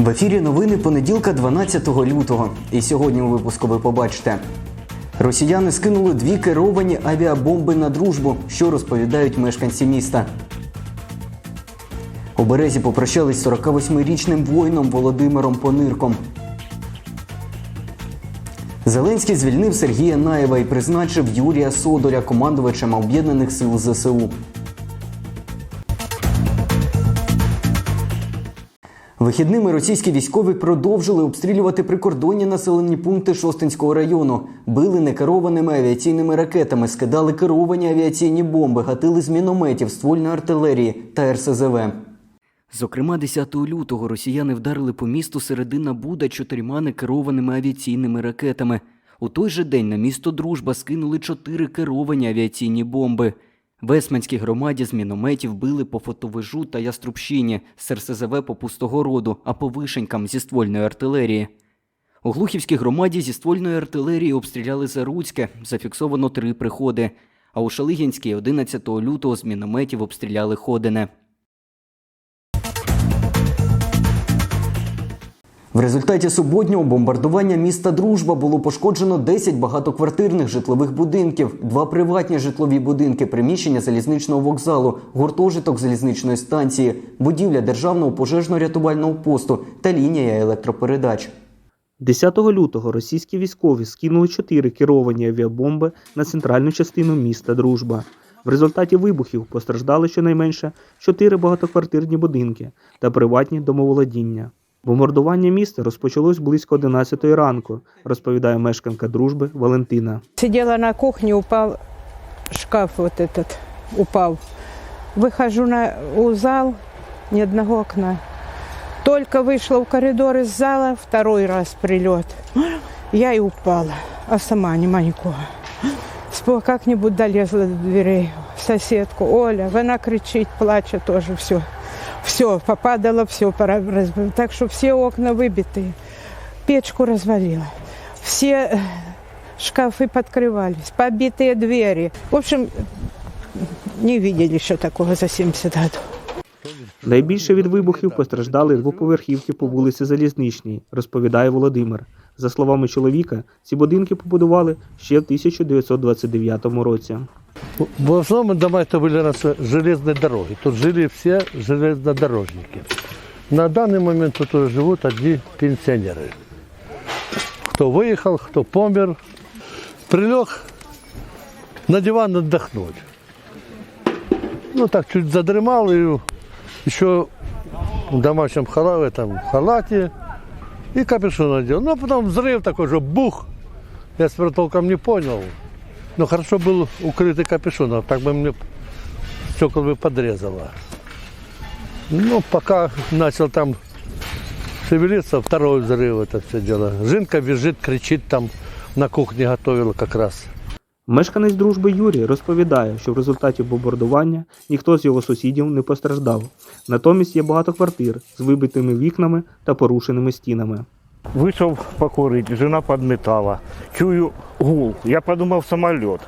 В ефірі новини понеділка 12 лютого. І сьогодні у випуску ви побачите. Росіяни скинули дві керовані авіабомби на дружбу, що розповідають мешканці міста. У березі попрощались 48-річним воїном Володимиром Понирком. Зеленський звільнив Сергія Наєва і призначив Юрія Содоря командувачем Об'єднаних сил ЗСУ. Вихідними російські військові продовжили обстрілювати прикордонні населені пункти Шостинського району. Били некерованими авіаційними ракетами, скидали керовані авіаційні бомби, гатили з мінометів, ствольної артилерії та РСЗВ. Зокрема, 10 лютого росіяни вдарили по місту середина Буда чотирма некерованими авіаційними ракетами. У той же день на місто Дружба скинули чотири керовані авіаційні бомби. В Есменській громаді з мінометів били по фотовижу та Яструбщині, з РСЗВ по Пустогороду, а по Вишенькам зі ствольної артилерії. У Глухівській громаді зі ствольної артилерії обстріляли Заруцьке, зафіксовано три приходи. А у Шалигінській 11 лютого з мінометів обстріляли Ходине. В результаті суботнього бомбардування міста Дружба було пошкоджено 10 багатоквартирних житлових будинків, два приватні житлові будинки, приміщення залізничного вокзалу, гуртожиток залізничної станції, будівля державного пожежно-рятувального посту та лінія електропередач. 10 лютого російські військові скинули чотири керовані авіабомби на центральну частину міста Дружба. В результаті вибухів постраждали щонайменше чотири багатоквартирні будинки та приватні домоволодіння. Бомбардування міста розпочалось близько 11 ранку, розповідає мешканка дружби Валентина. Сидела на кухне, упал шкаф вот этот, упал. Выхожу на, у зал, ни одного окна. Только вышла в коридор из зала, второй раз прилет. Я и упала, а сама нема никого. Спо- Как-нибудь долезла до дверей в соседку. Оля, вона кричить, плачет тоже, все. Все, попадало, все, пора разб- Так что все окна выбитые. Печку развалила. Все э, шкафы подкрывались, побитые двери. В общем, не видели еще такого за 70 годов. Найбільше від вибухів постраждали двоповерхівки по вулиці Залізничній, розповідає Володимир. За словами чоловіка, ці будинки побудували ще в 1929 році. В основном дома это были раньше железные дороги. Тут жили все железнодорожники. На данный момент тут уже живут одни пенсионеры. Кто выехал, кто помер. Прилег на диван отдохнуть. Ну так чуть задремал и еще в домашнем халате, этом халате и капюшон надел. Ну а потом взрыв такой же, бух. Я сперва толком не понял. Но хорошо был укрытый капюшоном, так бы мне стекол бы подрезало. Ну, пока начал там шевелиться, второй взрыв это все дело. Жинка бежит, кричит там, на кухне готовила как раз. Мешканець дружби Юрій розповідає, що в результаті бомбардування ніхто з його сусідів не постраждав. Натомість є багато квартир з вибитими вікнами та порушеними стінами. Вышел покурить, жена подметала. Чую гул. Я подумал самолет.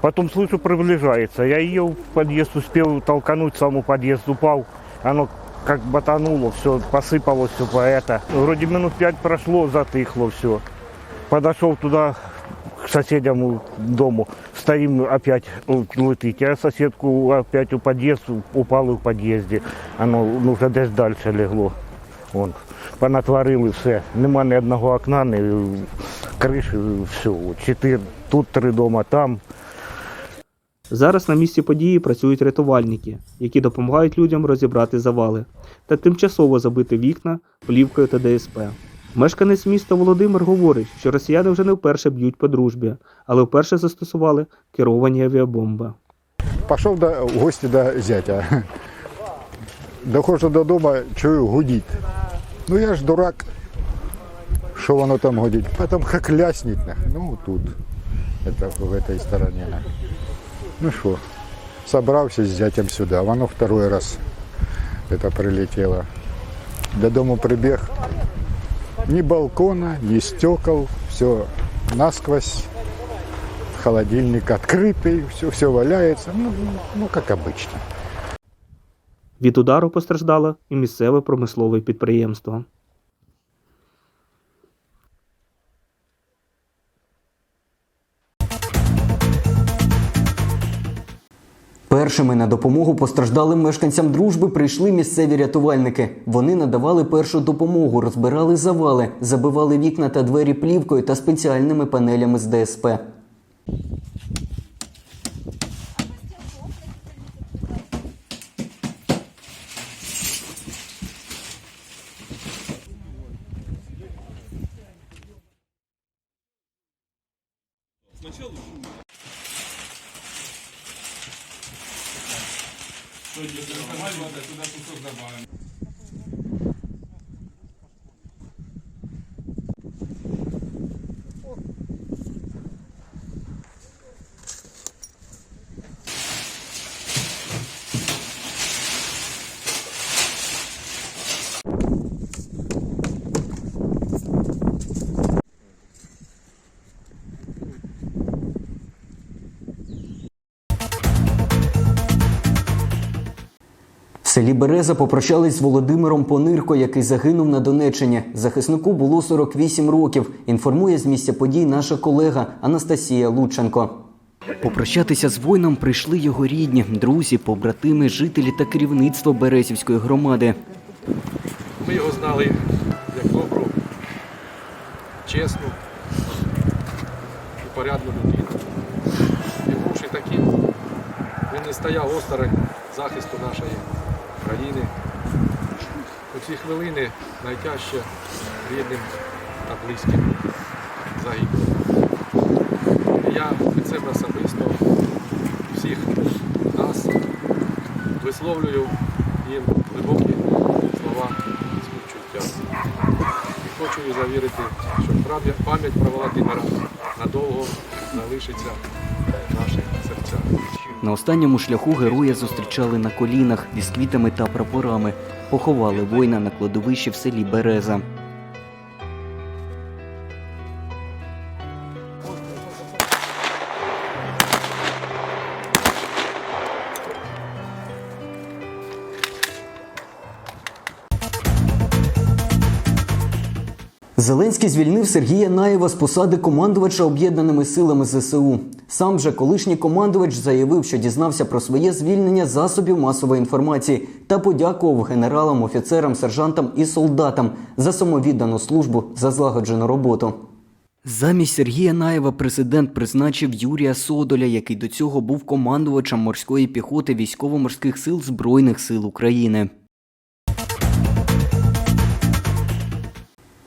Потом слышу, приближается. Я ее в подъезд успел толкануть, сам у подъезд упал. Оно как ботануло, все посыпалось, все по это. Вроде минут пять прошло, затыхло все. Подошел туда к соседям дому. Стоим опять ну, летить. Я соседку опять у подъезда, упал и в подъезде. Оно ну, вже десь дальше легло. Вон, понатворили все. Нема ні одного окна, ні криші, все. Чотири, тут три дома, там. Зараз на місці події працюють рятувальники, які допомагають людям розібрати завали та тимчасово забити вікна плівкою та ДСП. Мешканець міста Володимир говорить, що росіяни вже не вперше б'ють по дружбі, але вперше застосували керовані авіабомби. Пішов до, в гості до зятя. Доходжу додому, чую гудіть. Ну я ж дурак. Що воно там гудить? Потім як лясніть. Ну тут, это, в этой стороне. Ну що, собрався з зятем сюди, а воно второй раз это прилетело. Додому прибіг. Ні балкона, ні стекол, все насквозь. Холодильник открытый, все, все валяется, ну, ну как обычно. Від удару постраждало і місцеве промислове підприємство. Першими на допомогу постраждалим мешканцям дружби прийшли місцеві рятувальники. Вони надавали першу допомогу, розбирали завали, забивали вікна та двері плівкою та спеціальними панелями з ДСП. В селі Береза попрощались з Володимиром Понирко, який загинув на Донеччині. Захиснику було 48 років. Інформує з місця подій наша колега Анастасія Лученко. Попрощатися з воїном прийшли його рідні, друзі, побратими, жителі та керівництво Березівської громади. Ми його знали як добру, чесну і порядну людину. І бувши таким, він не стояв осторонь захисту нашої країни. У ці хвилини найтяжче рідним та близьким загиблим. Я від себе особисто всіх нас висловлюю їм глибокі слова співчуття. І хочу завірити, що пам'ять про Володимира надовго залишиться в наших серцях. На останньому шляху героя зустрічали на колінах із квітами та прапорами. Поховали воїна на кладовищі в селі Береза. Зеленський звільнив Сергія Наєва з посади командувача об'єднаними силами ЗСУ. Сам же колишній командувач заявив, що дізнався про своє звільнення засобів масової інформації та подякував генералам, офіцерам, сержантам і солдатам за самовіддану службу за злагоджену роботу. Замість Сергія Наєва президент призначив Юрія Содоля, який до цього був командувачем морської піхоти військово-морських сил Збройних сил України.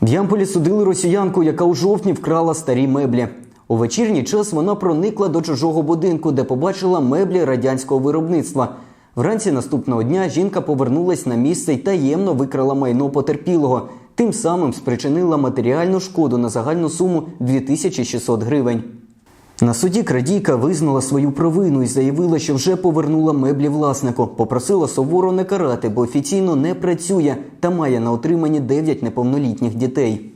В Ямполі судили росіянку, яка у жовтні вкрала старі меблі. У вечірній час вона проникла до чужого будинку, де побачила меблі радянського виробництва. Вранці наступного дня жінка повернулась на місце й таємно викрала майно потерпілого. Тим самим спричинила матеріальну шкоду на загальну суму 2600 гривень. На суді крадійка визнала свою провину і заявила, що вже повернула меблі власнику. Попросила суворо не карати, бо офіційно не працює та має на отриманні 9 неповнолітніх дітей.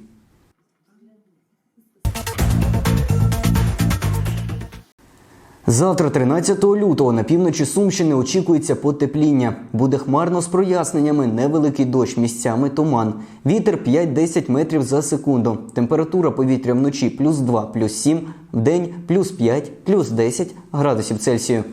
Завтра, 13 лютого, на півночі Сумщини очікується потепління. Буде хмарно з проясненнями, невеликий дощ, місцями туман. Вітер 5-10 метрів за секунду. Температура повітря вночі плюс 2, плюс 7, день плюс 5, плюс 10 градусів Цельсію.